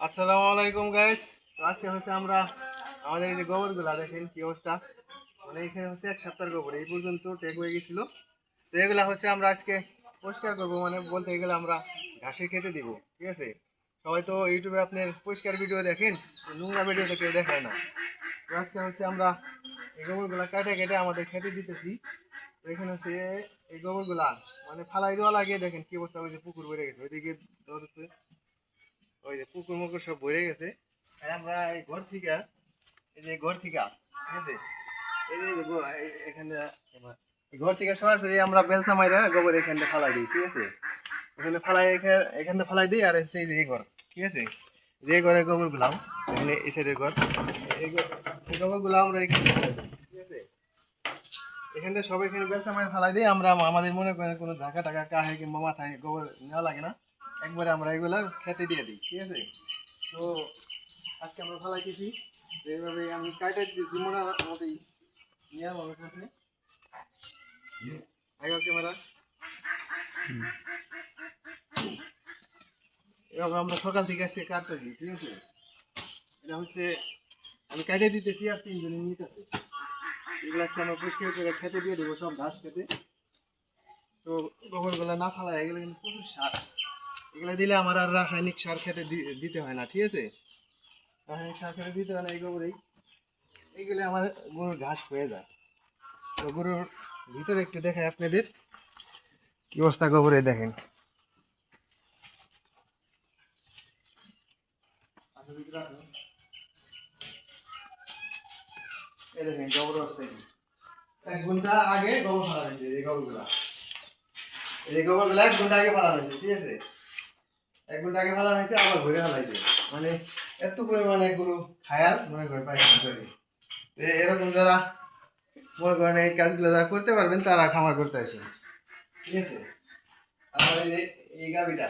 আসসালামু আলাইকুম গাইস তো আজকে হচ্ছে আমরা আমাদের এই যে গোবরগুলা, দেখেন কি অবস্থা। মানে এখানে হচ্ছে এক সপ্তাহের গোবর, এই পর্যন্ত টেক হয়ে গেছিল। তো এগুলা হচ্ছে আমরা আজকে পরিষ্কার করব মানে বলতে গেলে আমরা ঘাসে খেতে দিব, ঠিক আছে? সবাই তো ইউটিউবে আপনার পরিষ্কার ভিডিও দেখেন নোংরা ভিডিও কেউ দেখায় না। তো আজকে হচ্ছে আমরা এই গোবরগুলা কাটে কেটে আমাদের খেতে দিতেছি। তো এখানে হচ্ছে এই গোবরগুলা মানে ফালাই দেওয়া লাগে, দেখেন কি অবস্থা যে পুকুর বেড়ে গেছে, ওইদিকে ওই যে পুকুর মুকুর সব ভরে গেছে। আর আমরা এই ঘর থেকে, এই যে ঘর থেকে, ঠিক আছে? এই যে এখানে ঘর থেকে সরাসরি আমরা বেলসা মাইরা গোবর এখানে ফালাই দিই, ঠিক আছে? এখানে ফালাই এখানে ফালাই দিই আর হচ্ছে এই যে ঘর, ঠিক আছে? যে ঘরের গোবর গুলাম এখানে এই সাইডের ঘর, এই গোবরগুলো আমরা এখানে ঠিক আছে? এখানে সব এখানে বেলসা মাইরা ফালাই দিই, আমরা আমাদের মনে করেন কোনো ঝাঁকা টাকা কাহে কিংবা মাথায় গোবর নেওয়া লাগে না। একবারে আমরা এগুলা খেতে দিয়ে দিই, ঠিক আছে? তো আজকে আমরা ফালাইতেছি এইভাবে আমি কাটে দিতেছি মোটামুটি নিয়ে আমার কাছে আগে ক্যামেরা এভাবে আমরা সকাল থেকে আজকে কাটতেছি ঠিক আছে? এটা হচ্ছে, আমি কাটে দিতেছি আর তিনজনে নিতেছে এগুলো হচ্ছে আমরা পরিষ্কার করে খেতে দিয়ে দেবো সব ঘাস খেতে। তো গোবরগুলো না ফালাই এগুলো কিন্তু প্রচুর সার। এগুলো দিলে আমার আর রাসায়নিক সার খেতে দিতে হয় না, ঠিক আছে? রাসায়নিক সার খেতে দিতে হয় না এই গোবরেই। এইগুলো আমার গরুর ঘাস হয়ে যায়। তো গরুর ভিতরে একটু দেখায় আপনাদের। কি অবস্থা গোবরে দেখেন। এই দেখেন গোবর অবস্থা এক ঘণ্টা আগে গোবর ফেলা হয়েছে, এই গোবরগুলা। এই গোবরগুলা এক ঘণ্টা আগে ফেলা হয়েছে, ঠিক আছে? এক ঘণ্টা আগে ফেলা হয়েছে, আবার ঘুরে ফেলাইছে। মানে এত পরিমাণে গরু খায়ার মনে করে তো এরকম যারা মনে করেন এই কাজগুলো যারা করতে পারবেন, তারা খামার করতে আসে ঠিক আছে? আমার এই যে, এই গাবিটা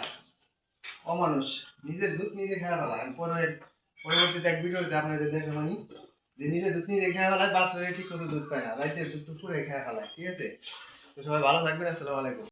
অমানুষ, নিজের দুধ নিজে খাওয়া ফেলা। পরে, পরবর্তীতে এক ভিডিওতে আপনাদের দেখে মানি যে নিজে দুধ নিজে খাওয়া ফেলায় বাস ঠিক মতো দুধ পায় না। রাইতে দুধ দুপুরে খাওয়া ফেলায়। ঠিক আছে? তো সবাই ভালো থাকবেন, আসসালামু আলাইকুম।